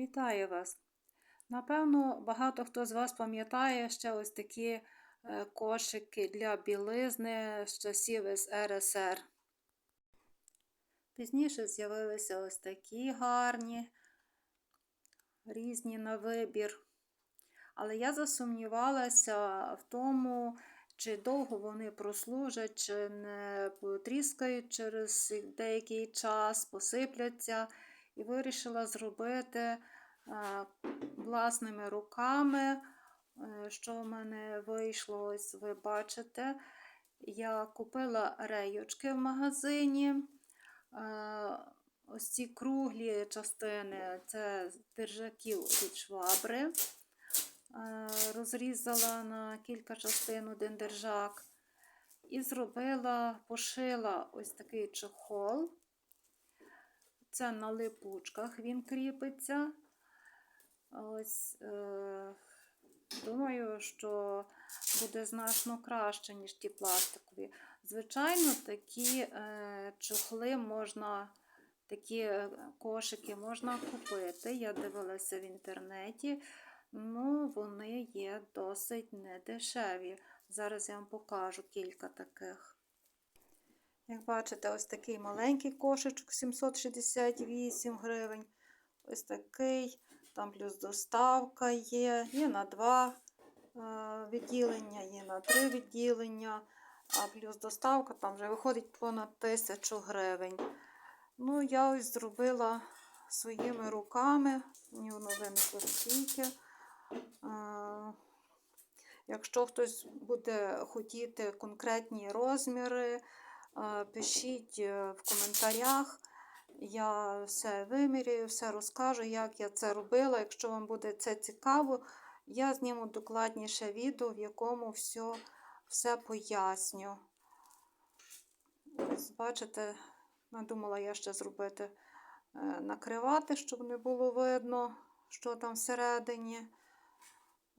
Вітаю вас! Напевно, багато хто з вас пам'ятає ще ось такі е, кошики для білизни з часів СРСР. Пізніше з'явилися ось такі гарні, різні на вибір. Але я засумнівалася в тому, чи довго вони прослужать, чи не потріскають через деякий час, посипляться. І вирішила зробити е, власними руками, е, що в мене вийшло, ось ви бачите. Я купила рейочки в магазині. Е, Ось ці круглі частини це держаків від швабри. Розрізала на кілька частин один держак. І зробила, пошила ось такий чохол. Це на липучках він кріпиться. Ось, е, думаю, що буде значно краще, ніж ті пластикові. Звичайно, такі е, чохли можна, такі е, кошики можна купити. Я дивилася в інтернеті, ну вони є досить недешеві. Зараз я вам покажу кілька таких. Як бачите, ось такий маленький кошечок 768 гривень. Ось такий, там плюс доставка є, є на два е, відділення, є на три відділення, а плюс доставка там вже виходить понад 1000 гривень. Ну, я ось зробила своїми руками, мені воно винесло стільки. Е, Якщо хтось буде хотіти конкретні розміри, Пишіть е, в коментарях. Я все вимірюю, все розкажу, як я це робила. Якщо вам буде це цікаво, я зніму докладніше відео, в якому все, все поясню. Ось, бачите, надумала я ще зробити е, накривати, щоб не було видно, що там всередині.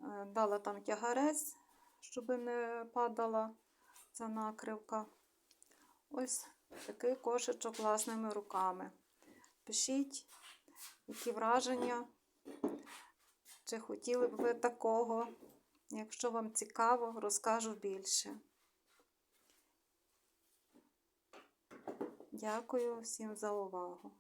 Е, дала там тягарець, щоб не падала ця накривка. Ось такий кошечок власними руками. Пишіть, які враження, чи хотіли б ви такого. Якщо вам цікаво, розкажу більше. Дякую всім за увагу.